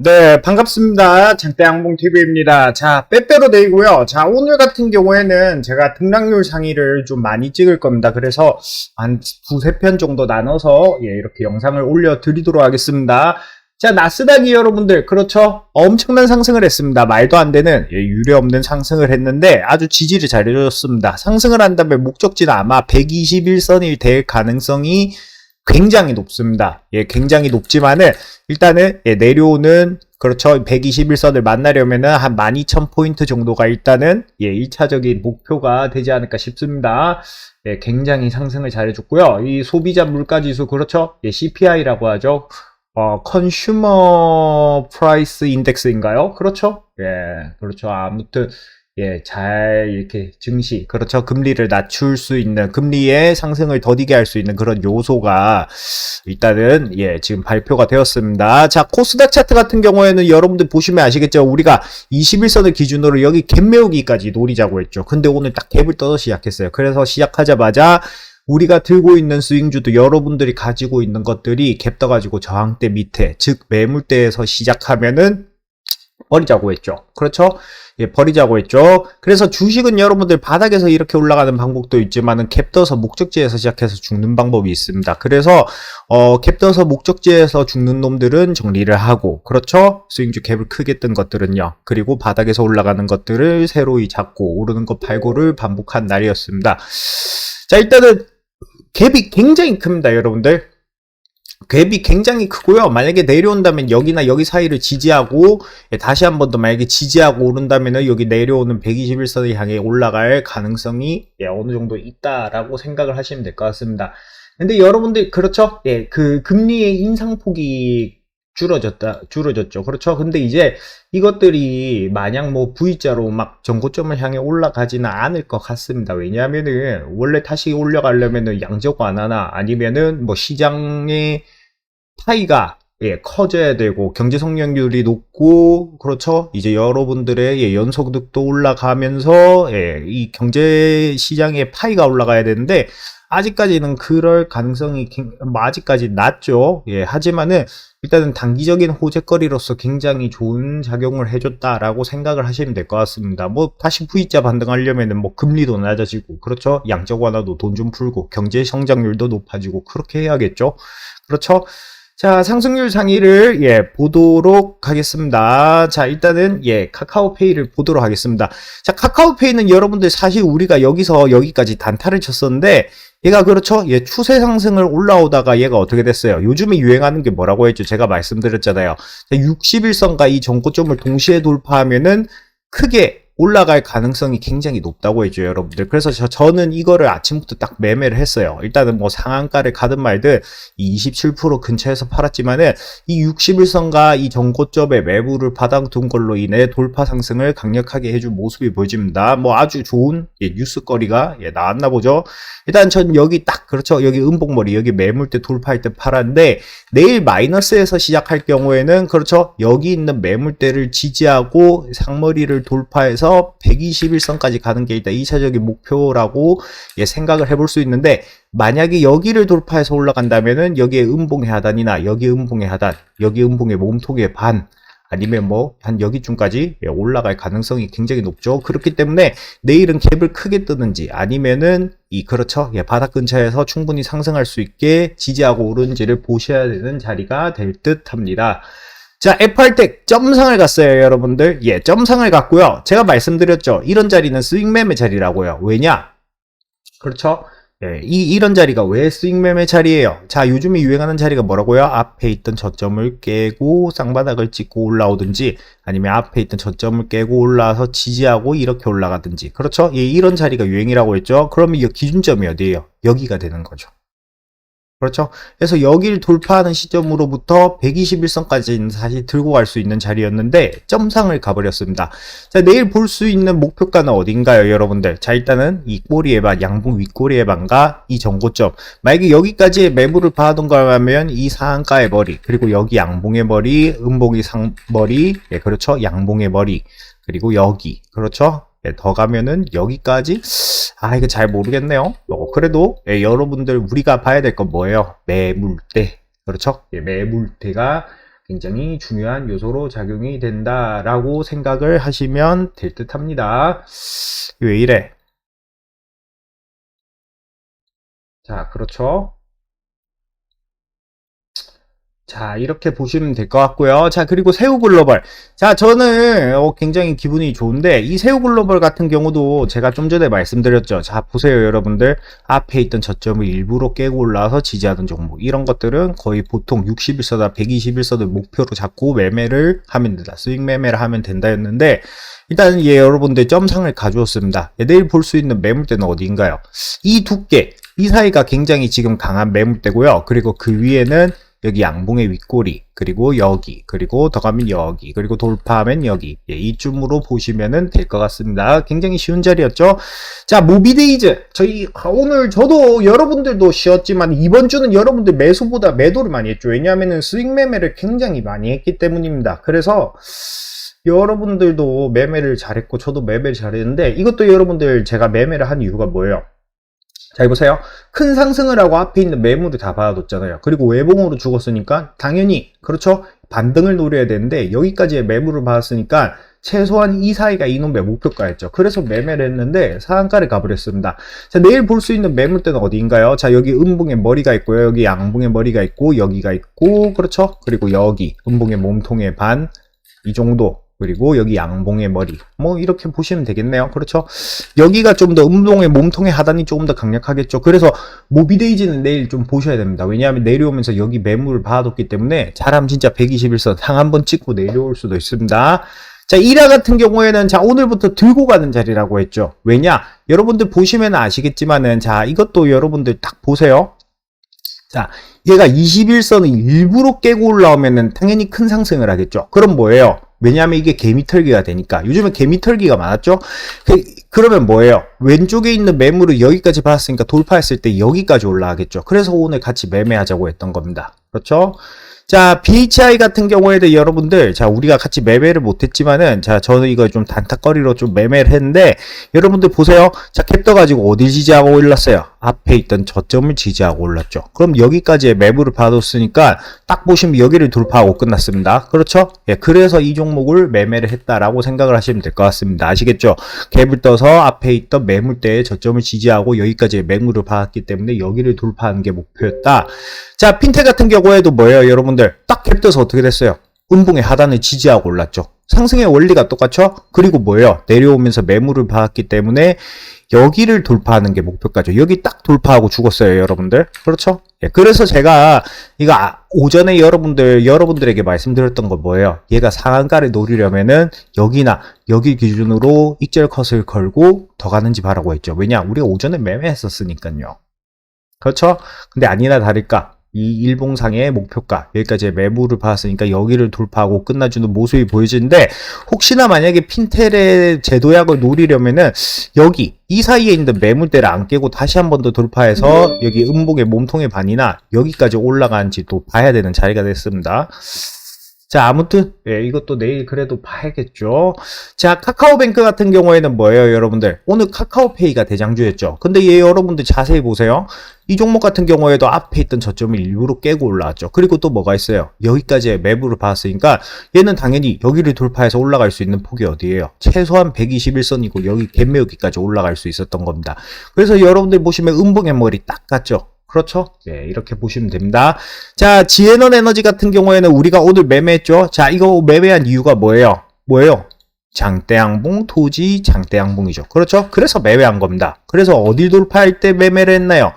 네, 반갑습니다. 장대항봉TV입니다. 자, 빼빼로 데이고요. 자, 오늘 같은 경우에는 제가 등락률 상위를 좀 많이 찍을 겁니다. 그래서 한 두세 편 정도 나눠서 예, 이렇게 영상을 올려드리도록 하겠습니다. 자, 나스닥이 여러분들, 그렇죠? 엄청난 상승을 했습니다. 말도 안 되는, 예, 유례 없는 상승을 했는데 아주 지지를 잘 해줬습니다. 상승을 한다면 목적지는 아마 121선이 될 가능성이 굉장히 높습니다. 예, 굉장히 높지만은 일단은 예, 내려오는 그렇죠. 121선을 만나려면은 한 12,000포인트 정도가 일단은 예, 1차적인 목표가 되지 않을까 싶습니다. 예, 굉장히 상승을 잘해줬고요. 이 소비자 물가지수 그렇죠. 예, CPI라고 하죠. 어, 컨슈머 프라이스 인덱스인가요? 그렇죠? 예, 그렇죠. 아무튼 예, 잘 이렇게 증시, 그렇죠. 금리를 낮출 수 있는, 금리의 상승을 더디게 할 수 있는 그런 요소가 일단은 예, 지금 발표가 되었습니다. 자, 코스닥 차트 같은 경우에는 여러분들 보시면 아시겠죠. 우리가 21선을 기준으로 여기 갭 메우기까지 노리자고 했죠. 근데 오늘 딱 갭을 떠서 시작했어요. 그래서 시작하자마자 우리가 들고 있는 스윙주도 여러분들이 가지고 있는 것들이 갭 떠가지고 저항대 밑에, 즉 매물대에서 시작하면은 버리자고 했죠. 그렇죠? 예, 버리자고 했죠. 그래서 주식은 여러분들 바닥에서 이렇게 올라가는 방법도 있지만은 캡 떠서 목적지에서 시작해서 죽는 방법이 있습니다. 그래서 어, 캡 떠서 목적지에서 죽는 놈들은 정리를 하고 그렇죠? 스윙주 캡을 크게 뜬 것들은요. 그리고 바닥에서 올라가는 것들을 새로이 잡고 오르는 것 팔고를 반복한 날이었습니다. 자, 일단은 갭이 굉장히 큽니다, 여러분들. 갭이 굉장히 크고요. 만약에 내려온다면 여기나 여기 사이를 지지하고 예, 다시 한 번 더 만약에 지지하고 오른다면 여기 내려오는 121선을 향해 올라갈 가능성이 예, 어느 정도 있다라고 생각을 하시면 될 것 같습니다. 근데 여러분들 그렇죠? 예, 그 금리의 인상폭이 줄어졌다, 줄어졌죠. 그렇죠. 근데 이제 이것들이 마냥 뭐 V자로 막 전고점을 향해 올라가지는 않을 것 같습니다. 왜냐하면은 원래 다시 올라가려면은 양적 완화나 아니면은 뭐 시장의 파이가 예, 커져야 되고 경제 성장률이 높고 그렇죠. 이제 여러분들의 예, 연소득도 올라가면서 예, 이 경제 시장의 파이가 올라가야 되는데 아직까지는 그럴 가능성이 뭐 아직까지 낮죠. 예, 하지만은 일단은 단기적인 호재거리로서 굉장히 좋은 작용을 해줬다라고 생각을 하시면 될 것 같습니다. 뭐 다시 V자 반등하려면은 뭐 금리도 낮아지고 그렇죠. 양적 완화도 돈 좀 풀고 경제 성장률도 높아지고 그렇게 해야겠죠. 그렇죠. 자, 상승률 상위를 예, 보도록 하겠습니다. 자, 일단은 예, 카카오페이를 보도록 하겠습니다. 자, 카카오페이는 여러분들 사실 우리가 여기서 여기까지 단타를 쳤었는데 얘가 그렇죠? 예, 추세 상승을 올라오다가 얘가 어떻게 됐어요? 요즘에 유행하는 게 뭐라고 했죠? 제가 말씀드렸잖아요. 61선과 이 전고점을 동시에 돌파하면은 크게 올라갈 가능성이 굉장히 높다고 해줘요, 여러분들. 그래서 저, 저는 이거를 아침부터 딱 매매를 했어요. 일단은 뭐 상한가를 가든 말든 이 27% 근처에서 팔았지만은 이 61선과 이 전고점의 매부를 바닥둔 걸로 인해 돌파 상승을 강력하게 해준 모습이 보여집니다. 뭐 아주 좋은 예, 뉴스거리가 예, 나왔나 보죠. 일단 전 여기 딱 그렇죠. 여기 음봉머리 여기 매물대 돌파할 때 팔았는데 내일 마이너스에서 시작할 경우에는 그렇죠. 여기 있는 매물대를 지지하고 상머리를 돌파해서 해서 121선까지 가는 게 일단 2차적인 목표라고 예, 생각을 해볼 수 있는데 만약에 여기를 돌파해서 올라간다면은 여기에 음봉의 하단이나 여기 음봉의 하단, 여기 음봉의 몸통의 반 아니면 뭐 한 여기쯤까지 예, 올라갈 가능성이 굉장히 높죠. 그렇기 때문에 내일은 갭을 크게 뜨는지 아니면은 이 그렇죠. 예, 바닥 근처에서 충분히 상승할 수 있게 지지하고 오른지를 보셔야 되는 자리가 될 듯합니다. 자, F할때 점상을 갔어요, 여러분들. 예, 점상을 갔고요. 제가 말씀드렸죠. 이런 자리는 스윙 매매 자리라고요. 왜냐? 그렇죠? 예, 이, 이런 자리가 왜 스윙 매매 자리예요? 자, 요즘에 유행하는 자리가 뭐라고요? 앞에 있던 저점을 깨고 쌍바닥을 찍고 올라오든지 아니면 앞에 있던 저점을 깨고 올라와서 지지하고 이렇게 올라가든지. 그렇죠? 예, 이런 자리가 유행이라고 했죠? 그러면 이 기준점이 어디예요? 여기가 되는 거죠. 그렇죠. 그래서 여기를 돌파하는 시점으로부터 121선까지는 사실 들고 갈 수 있는 자리였는데 점상을 가버렸습니다. 자 내일 볼 수 있는 목표가는 어딘가요 여러분들? 자 일단은 이 꼬리의 반 양봉 윗꼬리의 반과 이 전고점 만약에 여기까지 매물을 봐둔가 하면 이 상한가의 머리 그리고 여기 양봉의 머리 음봉이 상머리 예 그렇죠 양봉의 머리 그리고 여기 그렇죠 예, 더 가면은 여기까지 아 이거 잘 모르겠네요 어, 그래도 예, 여러분들 우리가 봐야 될 건 뭐예요 매물대 그렇죠 예, 매물대가 굉장히 중요한 요소로 작용이 된다라고 생각을 하시면 될 듯 합니다. 왜 이래? 자, 그렇죠. 자, 이렇게 보시면 될 것 같고요. 자, 그리고 새우 글로벌. 자, 저는 어, 굉장히 기분이 좋은데 이 새우 글로벌 같은 경우도 제가 좀 전에 말씀드렸죠. 자, 보세요, 여러분들. 앞에 있던 저점을 일부러 깨고 올라와서 지지하던 종목. 이런 것들은 거의 보통 61서다 121서를 목표로 잡고 매매를 하면 된다. 스윙 매매를 하면 된다였는데 일단 예, 여러분들 점상을 가져왔습니다. 예, 내일 볼 수 있는 매물대는 어디인가요? 이 두께, 이 사이가 굉장히 지금 강한 매물대고요. 그리고 그 위에는 여기 양봉의 윗꼬리, 그리고 여기, 그리고 더 가면 여기, 그리고 돌파하면 여기. 예, 이쯤으로 보시면은 될것 같습니다. 굉장히 쉬운 자리였죠? 자, 모비데이즈. 저희, 아, 오늘 저도 여러분들도 쉬었지만, 이번 주는 여러분들 매수보다 매도를 많이 했죠. 왜냐하면은 스윙 매매를 굉장히 많이 했기 때문입니다. 그래서, 여러분들도 매매를 잘했고, 저도 매매를 잘했는데, 이것도 여러분들 제가 매매를 한 이유가 뭐예요? 자, 보세요. 큰 상승을 하고 앞에 있는 매물을 다 받아뒀잖아요. 그리고 외봉으로 죽었으니까 당연히 그렇죠. 반등을 노려야 되는데 여기까지의 매물을 받았으니까 최소한 이 사이가 이놈의 목표가였죠. 그래서 매매를 했는데 상한가를 가버렸습니다. 자, 내일 볼 수 있는 매물대는 어디인가요? 자, 여기 음봉의 머리가 있고요. 여기 양봉의 머리가 있고 여기가 있고 그렇죠. 그리고 여기 음봉의 몸통의 반 이 정도 그리고 여기 양봉의 머리 뭐 이렇게 보시면 되겠네요 그렇죠 여기가 좀 더 음봉의 몸통의 하단이 조금 더 강력하겠죠 그래서 모비데이지는 내일 좀 보셔야 됩니다 왜냐하면 내려오면서 여기 매물을 받아뒀기 때문에 사람 진짜 121선 상 한번 찍고 내려올 수도 있습니다 자, 1화 같은 경우에는 자, 오늘부터 들고 가는 자리라고 했죠. 왜냐? 여러분들 보시면 아시겠지만은 자, 이것도 여러분들 딱 보세요. 자, 얘가 21선을 일부러 깨고 올라오면은 당연히 큰 상승을 하겠죠. 그럼 뭐예요? 왜냐하면 이게 개미털기가 되니까. 요즘에 개미털기가 많았죠? 그, 러면 뭐예요? 왼쪽에 있는 매물을 여기까지 받았으니까 돌파했을 때 여기까지 올라가겠죠. 그래서 오늘 같이 매매하자고 했던 겁니다. 그렇죠? 자, BHI 같은 경우에도 여러분들, 자, 우리가 같이 매매를 못했지만은, 자, 저는 이거 좀 단타거리로 좀 매매를 했는데, 여러분들 보세요. 자, 캡 떠가지고 어디 지지하고 올랐어요? 앞에 있던 저점을 지지하고 올랐죠. 그럼 여기까지의 매물을 받았으니까, 딱 보시면 여기를 돌파하고 끝났습니다. 그렇죠? 예, 그래서 이 종목을 매매를 했다라고 생각을 하시면 될 것 같습니다. 아시겠죠? 갭을 떠서 앞에 있던 매물대의 저점을 지지하고 여기까지의 매물을 받았기 때문에 여기를 돌파하는 게 목표였다. 자, 핀테 같은 경우에도 뭐예요, 여러분들? 딱 캡떠서 어떻게 됐어요? 음봉의 하단을 지지하고 올랐죠. 상승의 원리가 똑같죠? 그리고 뭐예요? 내려오면서 매물을 받았기 때문에 여기를 돌파하는 게 목표가죠. 여기 딱 돌파하고 죽었어요, 여러분들. 그렇죠? 예, 그래서 제가 이거 아, 오전에 여러분들 여러분들에게 말씀드렸던 건 뭐예요? 얘가 상한가를 노리려면은 여기나 여기 기준으로 익절 컷을 걸고 더 가는지 바라고 했죠. 왜냐? 우리가 오전에 매매했었으니까요. 그렇죠? 근데 아니나 다를까 이 일봉상의 목표가 여기까지 매물을 받았으니까 여기를 돌파하고 끝나주는 모습이 보여지는데 혹시나 만약에 핀텔의 제도약을 노리려면은 여기 이 사이에 있는 매물대를 안 깨고 다시 한 번 더 돌파해서 여기 음봉의 몸통의 반이나 여기까지 올라가는지 또 봐야 되는 자리가 됐습니다. 자, 아무튼, 예, 이것도 내일 그래도 봐야겠죠. 자, 카카오뱅크 같은 경우에는 뭐예요, 여러분들? 오늘 카카오페이가 대장주였죠. 근데 얘 여러분들 자세히 보세요. 이 종목 같은 경우에도 앞에 있던 저점을 일부러 깨고 올라왔죠. 그리고 또 뭐가 있어요? 여기까지의 매부를 봤으니까 얘는 당연히 여기를 돌파해서 올라갈 수 있는 폭이 어디예요? 최소한 121선이고 여기 갭매우기까지 올라갈 수 있었던 겁니다. 그래서 여러분들 보시면 음봉의 머리 딱 같죠? 그렇죠? 네, 이렇게 보시면 됩니다. 자, 지에넌 에너지 같은 경우에는 우리가 오늘 매매했죠? 자, 이거 매매한 이유가 뭐예요? 뭐예요? 장대양봉, 토지, 장대양봉이죠. 그렇죠? 그래서 매매한 겁니다. 그래서 어딜 돌파할 때 매매를 했나요?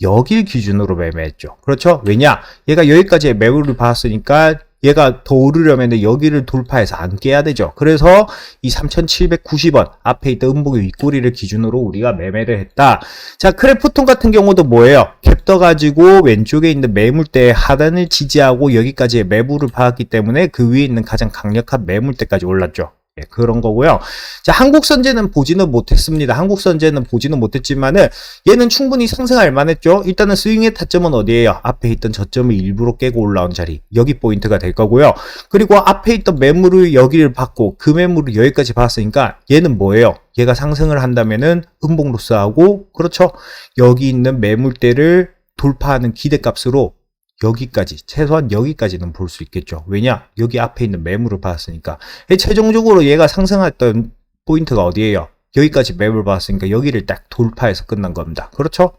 여길 기준으로 매매했죠. 그렇죠? 왜냐? 얘가 여기까지 매물을 받았으니까 얘가 더 오르려면 여기를 돌파해서 안 깨야 되죠. 그래서 이 3,790원 앞에 있던 음봉의 윗꼬리를 기준으로 우리가 매매를 했다. 자, 크래프톤 같은 경우도 뭐예요? 캡 떠가지고 왼쪽에 있는 매물대 하단을 지지하고 여기까지의 매물을 받았기 때문에 그 위에 있는 가장 강력한 매물대까지 올랐죠. 예, 그런 거고요. 자, 한국 선제는 보지는 못했습니다. 한국 선제는 보지는 못했지만은 얘는 충분히 상승할 만했죠. 일단은 스윙의 타점은 어디에요? 앞에 있던 저점을 일부러 깨고 올라온 자리. 여기 포인트가 될 거고요. 그리고 앞에 있던 매물을 여기를 받고 그 매물을 여기까지 봤으니까 얘는 뭐예요? 얘가 상승을 한다면은 음봉 로스하고 그렇죠. 여기 있는 매물대를 돌파하는 기대값으로 여기까지, 최소한 여기까지는 볼 수 있겠죠. 왜냐? 여기 앞에 있는 매물을 봤으니까. 최종적으로 얘가 상승했던 포인트가 어디예요? 여기까지 매물 봤으니까 여기를 딱 돌파해서 끝난 겁니다. 그렇죠?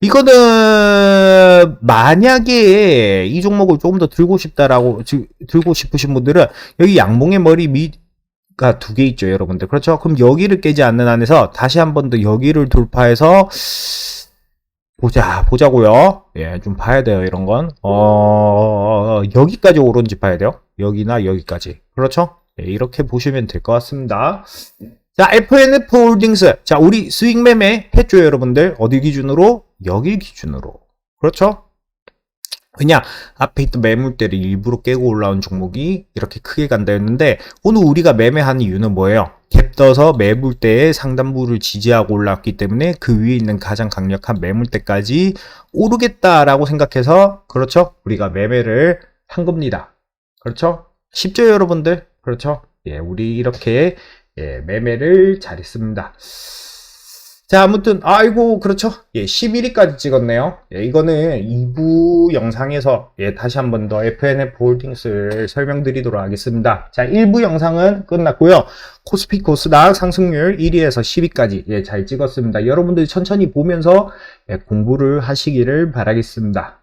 이거는 만약에 이 종목을 조금 더 들고 싶다라고 지- 들고 싶으신 분들은 여기 양봉의 머리 밑 가 두 개 있죠, 여러분들. 그렇죠? 그럼 여기를 깨지 않는 한에서 다시 한 번 더 여기를 돌파해서 보자, 보자고요. 예, 좀 봐야 돼요, 이런 건. 어, 여기까지 오른지 봐야 돼요. 여기나 여기까지. 그렇죠? 예, 이렇게 보시면 될 것 같습니다. 자, FNF 홀딩스. 자, 우리 스윙 매매 했죠, 여러분들. 어디 기준으로? 여기 기준으로. 그렇죠? 왜냐, 앞에 있던 매물대를 일부러 깨고 올라온 종목이 이렇게 크게 간다 했는데, 오늘 우리가 매매한 이유는 뭐예요? 갭 떠서 매물대의 상단부를 지지하고 올라왔기 때문에 그 위에 있는 가장 강력한 매물대까지 오르겠다라고 생각해서, 그렇죠? 우리가 매매를 한 겁니다. 그렇죠? 쉽죠, 여러분들? 그렇죠? 예, 우리 이렇게 예, 매매를 잘 했습니다. 자, 아무튼, 아이고, 그렇죠. 예, 11위까지 찍었네요. 예, 이거는 2부 영상에서, 예, 다시 한 번 더 FNF 홀딩스를 설명드리도록 하겠습니다. 자, 1부 영상은 끝났고요. 코스피 코스닥 상승률 1위에서 10위까지, 예, 잘 찍었습니다. 여러분들이 천천히 보면서, 예, 공부를 하시기를 바라겠습니다.